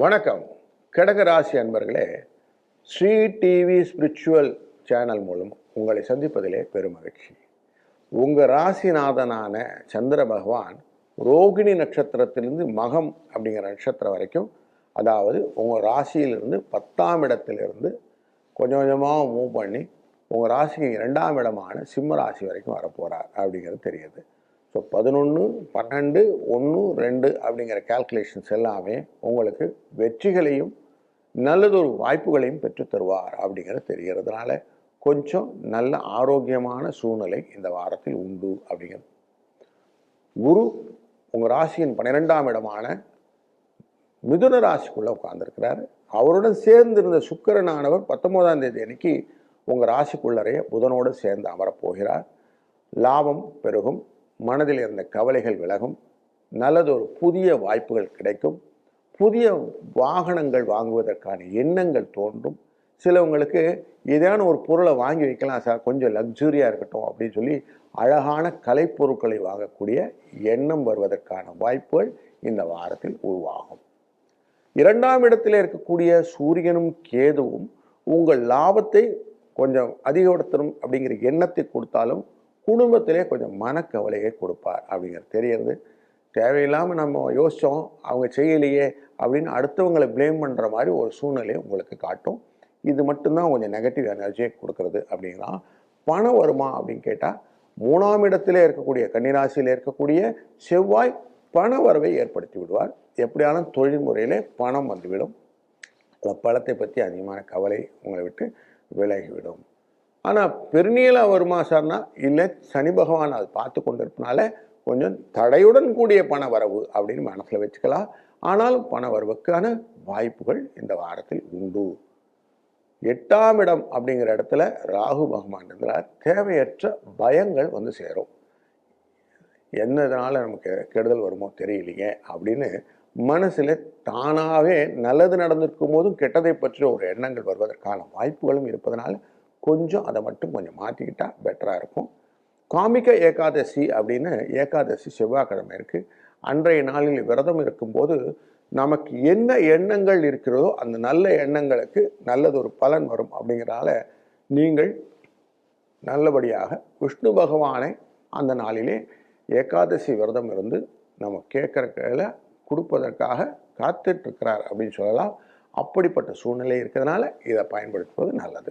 வணக்கம். கடகராசி அன்பர்களே ஸ்ரீ டிவி ஸ்பிரிச்சுவல் சேனல் மூலம் உங்களை சந்திப்பதிலே பெருமகிழ்ச்சி உங்கள் ராசிநாதனான சந்திர பகவான் ரோகிணி நட்சத்திரத்திலிருந்து மகம் அப்படிங்கிற நட்சத்திரம் வரைக்கும் அதாவது உங்கள் ராசியிலிருந்து பத்தாம் இடத்திலிருந்து கொஞ்சம் கொஞ்சமாக மூவ் பண்ணி உங்கள் ராசிக்கு இரண்டாம் இடமான சிம்ம ராசி வரைக்கும் வரப்போகிறார் அப்படிங்கிறது தெரியுது. ஸோ பதினொன்று பன்னெண்டு ஒன்று ரெண்டு அப்படிங்கிற கால்குலேஷன்ஸ் எல்லாமே உங்களுக்கு வெற்றிகளையும் நல்லதொரு வாய்ப்புகளையும் பெற்றுத்தருவார் அப்படிங்கிறது தெரிகிறதுனால கொஞ்சம் நல்ல ஆரோக்கியமான சூழ்நிலை இந்த வாரத்தில் உண்டு அப்படிங்கிறது. குரு உங்கள் ராசியின் பன்னிரெண்டாம் இடமான மிதுன ராசிக்குள்ளே உட்கார்ந்துருக்கிறார். அவருடன் சேர்ந்து இருந்த சுக்கிரனானவர் பத்தொன்பதாம் தேதி அன்னைக்கு உங்கள் ராசிக்குள்ளறைய புதனோடு சேர்ந்து அமரப் போகிறார். லாபம் பெருகும். மனதில் இருந்த கவலைகள் விலகும் நல்லதொரு புதிய வாய்ப்புகள் கிடைக்கும் புதிய வாகனங்கள் வாங்குவதற்கான எண்ணங்கள் தோன்றும். சிலவங்களுக்கு ஏதான ஒரு பொருளை வாங்கி வைக்கலாம் சார் கொஞ்சம் லக்ஸுரியாக இருக்கட்டும் அப்படின்னு சொல்லி அழகான கலைப்பொருட்களை வாங்கக்கூடிய எண்ணம் வருவதற்கான வாய்ப்புகள் இந்த வாரத்தில் உருவாகும். இரண்டாம் இடத்தில் இருக்கக்கூடிய சூரியனும் கேதுவும் உங்கள் லாபத்தை கொஞ்சம் அதிகப்படுத்தணும் அப்படிங்கிற எண்ணத்தை கொடுத்தாலும் குடும்பத்திலே கொஞ்சம் மனக்கவலையை கொடுப்பார் அப்படிங்கிறது தெரியறது தேவையில்லாமல் நம்ம யோசித்தோம் அவங்க செய்யலையே அப்படின்னு அடுத்தவங்களை ப்ளேம் பண்ணுற மாதிரி ஒரு சூழ்நிலையை உங்களுக்கு காட்டும். இது மட்டும்தான் கொஞ்சம் நெகட்டிவ் எனர்ஜியை கொடுக்கறது அப்படின்னா பணம் வருமா அப்படின்னு கேட்டால் மூணாம் இடத்திலே இருக்கக்கூடிய கன்னிராசியில் இருக்கக்கூடிய செவ்வாய் பண வரவை ஏற்படுத்தி விடுவார். எப்படியாலும் தொழில் முறையிலே பணம் வந்துவிடும். அந்த பணத்தை பற்றி அதிகமான கவலை உங்களை விட்டு விலகிவிடும். ஆனால் பெருநீளம் வருமா சார்னா இல்லை சனி பகவான் அது பார்த்து கொண்டிருப்பனால கொஞ்சம் தடையுடன் கூடிய பண வரவு அப்படின்னு மனசில் வச்சுக்கலாம். ஆனாலும் பண வரவுக்கான வாய்ப்புகள் இந்த வாரத்தில் உண்டு. எட்டாம் இடம் அப்படிங்கிற இடத்துல ராகு பகவான் இருந்தால் தேவையற்ற பயங்கள் வந்து சேரும். என்னதுனால நமக்கு கெடுதல் வருமோ தெரியலையே அப்படின்னு மனசில் தானாகவே நல்லது நடந்திருக்கும் போதும் கெட்டதை பற்றிய ஒரு எண்ணங்கள் வருவதற்கான வாய்ப்புகளும் இருப்பதனால கொஞ்சம் அதை மட்டும் கொஞ்சம் மாற்றிக்கிட்டால் பெட்டராக இருக்கும். காமிக ஏகாதசி அப்படின்னு ஏகாதசி செவ்வாய்க்கிழமை இருக்குது அன்றைய நாளில் விரதம் இருக்கும்போது நமக்கு என்ன எண்ணங்கள் இருக்கிறதோ அந்த நல்ல எண்ணங்களுக்கு நல்லது ஒரு பலன் வரும் அப்படிங்கிறனால நீங்கள் நல்லபடியாக விஷ்ணு பகவானை அந்த நாளிலே ஏகாதசி விரதம் இருந்து நம்ம கேட்குற கையில் கொடுப்பதற்காக காத்துட்ருக்கிறார் அப்படின்னு சொல்லலாம். அப்படிப்பட்ட சூழ்நிலை இருக்கிறதுனால இதை பயன்படுத்துவது நல்லது.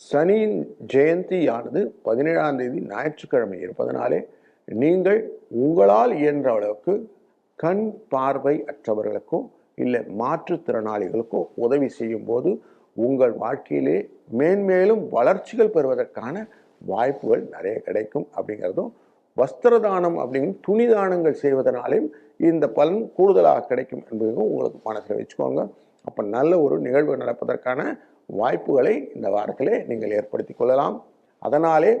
சனியின் ஜெயந்தியானது பதினேழாம் தேதி ஞாயிற்றுக்கிழமை இருப்பதனாலே நீங்கள் உங்களால் இயன்ற அளவுக்கு கண் பார்வை அற்றவர்களுக்கோ இல்லை மாற்றுத்திறனாளிகளுக்கோ உதவி செய்யும் போது உங்கள் வாழ்க்கையிலே மேன்மேலும் வளர்ச்சிகள் பெறுவதற்கான வாய்ப்புகள் நிறைய கிடைக்கும் அப்படிங்கிறதும் வஸ்திர தானம் அப்படிங்கிற துணி தானங்கள் செய்வதனாலையும் இந்த பலன் கூடுதலாக கிடைக்கும் என்பதையும் உங்களுக்கு மனசில் வச்சுக்கோங்க. அப்போ நல்ல ஒரு நிகழ்வு நடப்பதற்கான வாய்ப்புகளை இந்த வாரத்திலே நீங்கள் ஏற்படுத்தி கொள்ளலாம். அதனாலே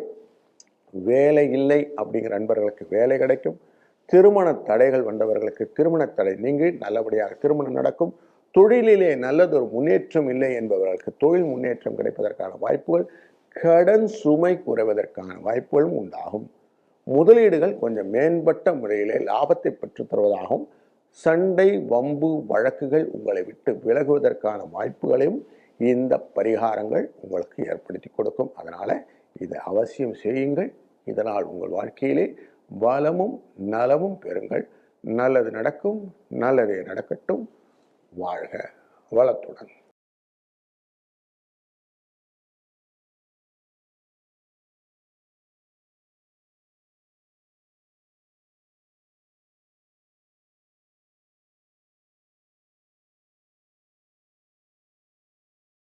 வேலை இல்லை அப்படிங்கிற நண்பர்களுக்கு வேலை கிடைக்கும். திருமண தடைகள் வந்தவர்களுக்கு திருமண தடை நீங்கி நல்லபடியாக திருமணம் நடக்கும். தொழிலிலே நல்லதொரு முன்னேற்றம் இல்லை என்பவர்களுக்கு தொழில் முன்னேற்றம் கிடைப்பதற்கான வாய்ப்புகள் கடன் சுமை குறைவதற்கான வாய்ப்புகளும் உண்டாகும். முதலீடுகள் கொஞ்சம் மேம்பட்ட முறையிலே லாபத்தை பெற்றுத் தருவதாகவும் சண்டை வம்பு வழக்குகள் உங்களை விட்டு விலகுவதற்கான வாய்ப்புகளையும் இந்த பரிகாரங்கள் உங்களுக்கு ஏற்படுத்தி கொடுக்கும். அதனால் இதை அவசியம் செய்யுங்கள். இதனால் உங்கள் வாழ்க்கையிலே வளமும் நலமும் பெறுங்கள். நல்லது நடக்கும் நல்லதே நடக்கட்டும். வாழ்க வளத்துடன்.